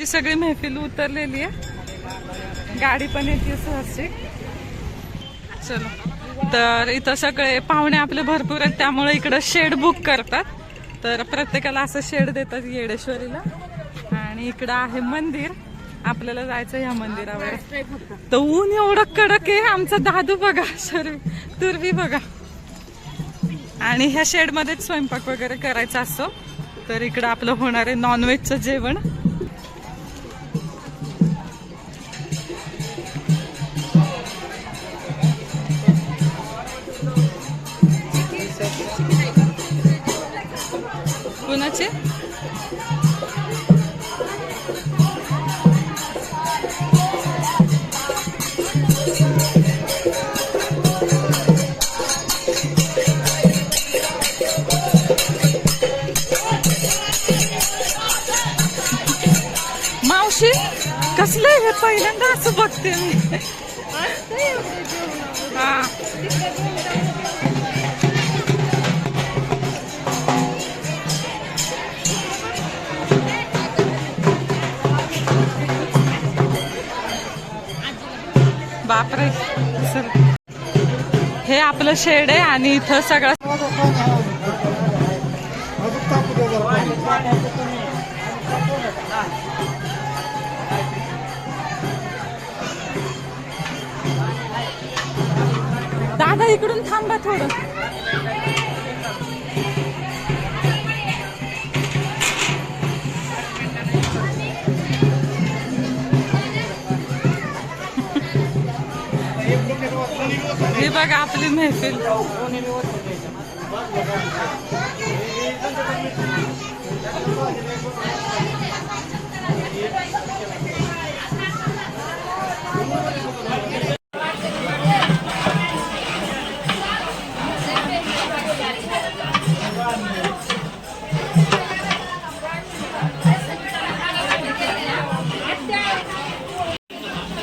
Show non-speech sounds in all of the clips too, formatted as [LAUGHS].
ची सगळी मेहफिल उतरलेली आहे. गाडी पण येते सहजची चलो. तर इथं सगळे पाहुणे आपले भरपूर आहेत त्यामुळे इकडं शेड बुक करतात. तर प्रत्येकाला असं शेड देतात येडेश्वरीला. आणि इकडं आहे मंदिर. आपल्याला जायचं या मंदिरावर. तर ऊन एवढं कडक आहे आमचा दादू बघा शर्वी तुरवी बघा. आणि ह्या शेडमध्येच स्वयंपाक वगैरे करायचा असतो. तर इकडं आपलं होणार आहे नॉनव्हेजचं जेवण. कुणाचे मावशी कसलं हे पहिल्यांदा असं बघते मी? हा. आपलं शेड आहे आणि इथं सगळं दादा इकडून थांबा थोडं. हे बघा आपली महफिल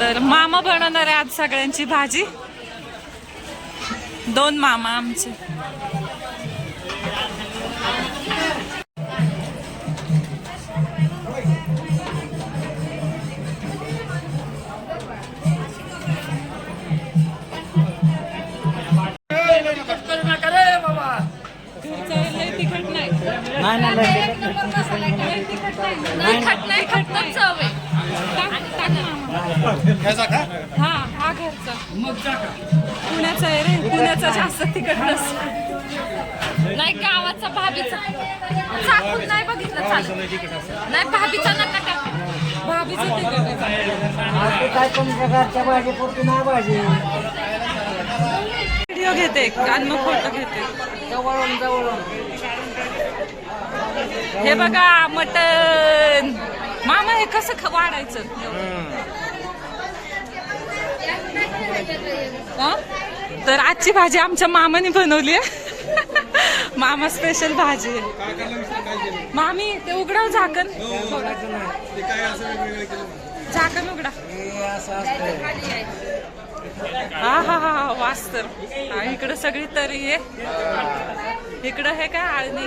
तर मामा बनवणार आहे आज सगळ्यांची भाजी. दोन मामा आमचे. नाही हा हा घरचा पुण्याचा आहे रे पुण्याचा जास्त तिखट नसतो. नाही गावाचा भाभीचा. चाकून नाही बघितलं चालू नाही भाभीचा नका टाकू. भाभीचं तिखट आहे. आपली काय पण प्रकारच्या भाजी पुरती नाही भाजी. व्हिडिओ घेते अन्न फोटो घेते. जवळून जवळून. हे बघा मटन मामा हे कसं ख- वाढायचं हं? तर आजची भाजी आमच्या मामाने बनवली आहे. [LAUGHS] मामा स्पेशल भाजी आहे. मामी ते उघडाव झाकण. झाकण उघडा. हे हा हा हा हा, वास तर. हा, इकडं सगळी तरी आहे. इकडं हे काय आळणी?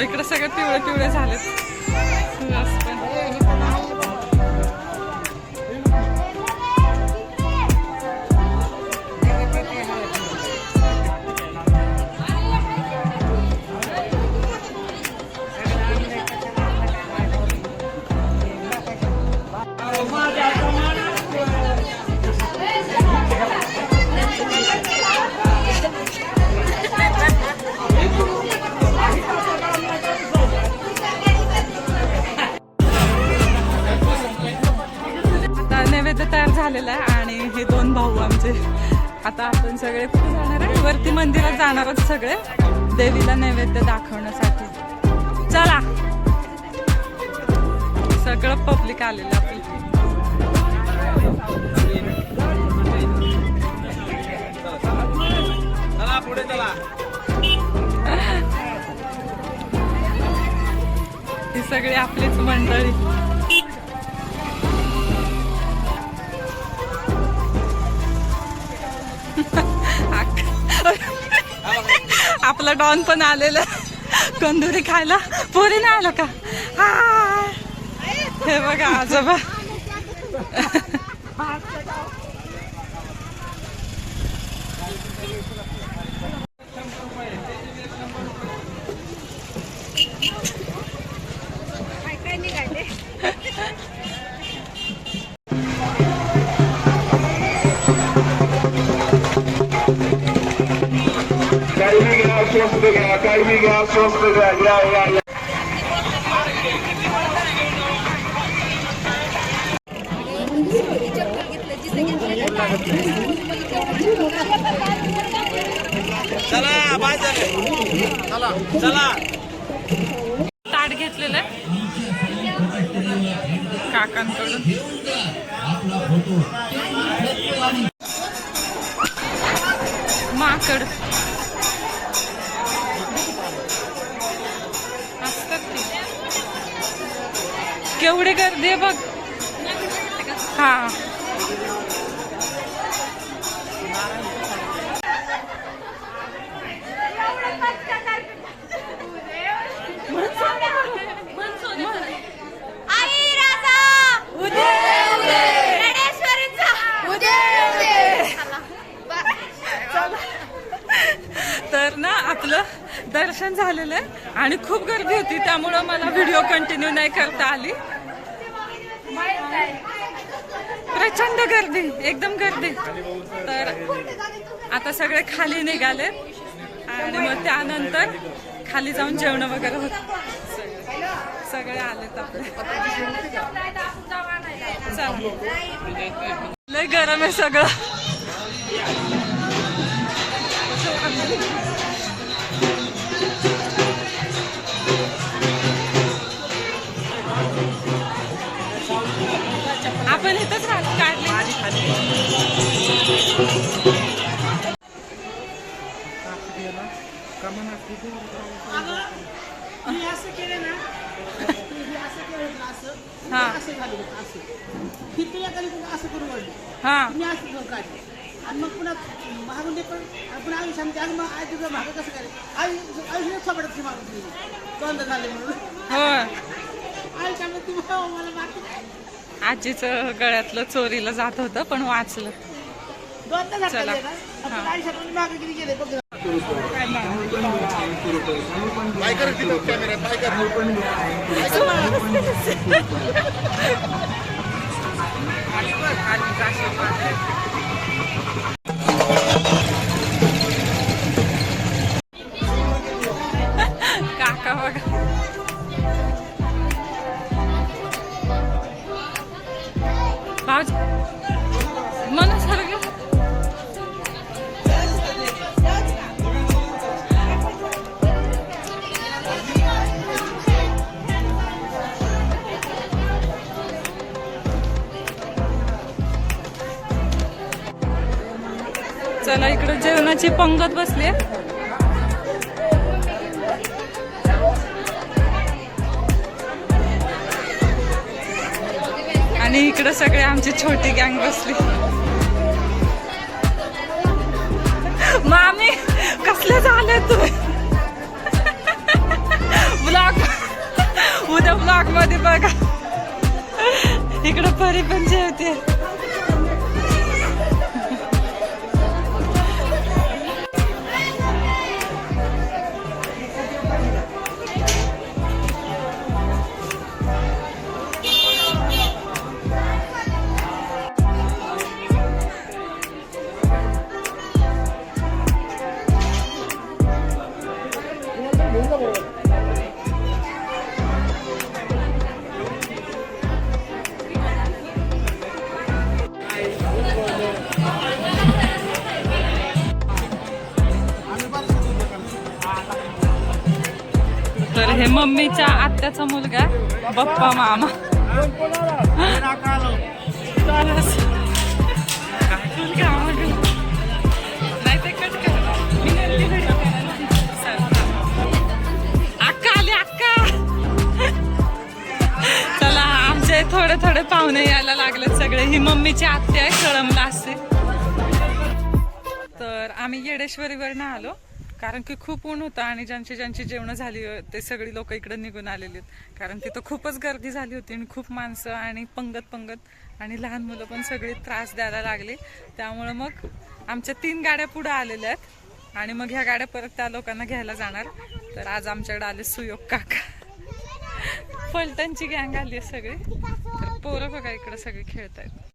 इकडं सगळं पिवळे पिवळे झालेत सगळे कुठे जाणार आहे? वरती मंदिरात जाणार आहोत सगळे. देवीला नैवेद्य दाखवण्यासाठी. चला. सगळं पब्लिक आलेलं आपलं चला पुढे चला. [LAUGHS] ही सगळी आपलीच मंडळी. आपला डॉन पण आलेला कंदुरी खायला. पोरी नाही आलं का? हाय. हे बघा आजोबा. स्वस्त घ्या स्वस्त घ्या या या या. चला चला चला. ताट घेतलेलं आहे. काकांकडून. माकड. केवढी गर्दी आहे बघ. हा. दर्शन झालेलं आहे आणि खूप गर्दी होती त्यामुळं मला व्हिडिओ कंटिन्यू नाही करता आली. प्रचंड गर्दी एकदम गर्दी. तर आता सगळे खाली निघाले आणि मग त्यानंतर खाली जाऊन जेवण वगैरे होत. सगळे आलेत आपले. लय गरम आहे सगळं. आपण इथंच राहतो काढले मी असं केलं ना मी असं केलं असं हा. असं झालं असं पुन्हा असं करून वळली हा. मी असं करून काढले आणि मग पुन्हा मागून ते पण आपण आई सांगते आणि मग आई तुझं मागं कसं करायचं आई आयुष्यात सापडत मागून दोनदा झाले म्हणून आजीचं गळ्यातलं चोरीला जात होतं पण वाचलं. चला. जेवणाची पंगत बसली. आणि इकडे सगळे आमची छोटी गँग बसली. मामी कसले झाले तुम्ही ब्लॉग उद्या ब्लॉगमध्ये बघा. इकडं परी पण जेवते. मम्मीच्या आत्याचा मुलगा बप्पा मामा. नाही ते कट अक्का आली अक्का. चला आमचे थोडे थोडे पाहुणे यायला लागले सगळे. ही मम्मीची आत्या आहे कळमला असते तर आम्ही येडेश्वरीवर आलो. कारण की खूप ऊन होतं आणि ज्यांची ज्यांची जेवणं झाली ते सगळी लोक इकडे निघून आलेली आहेत. कारण तिथं खूपच गर्दी झाली होती आणि खूप माणसं आणि पंगत पंगत आणि लहान मुलं पण सगळी त्रास द्यायला लागली. त्यामुळं मग आमच्या तीन गाड्या पुढे आलेल्या आहेत आणि मग ह्या गाड्या परत त्या लोकांना घ्यायला जाणार. तर आज आमच्याकडे आले सुयोग काका. फलटणची गँग आली आहे सगळी. तर पोरं बघा इकडं सगळी खेळत आहेत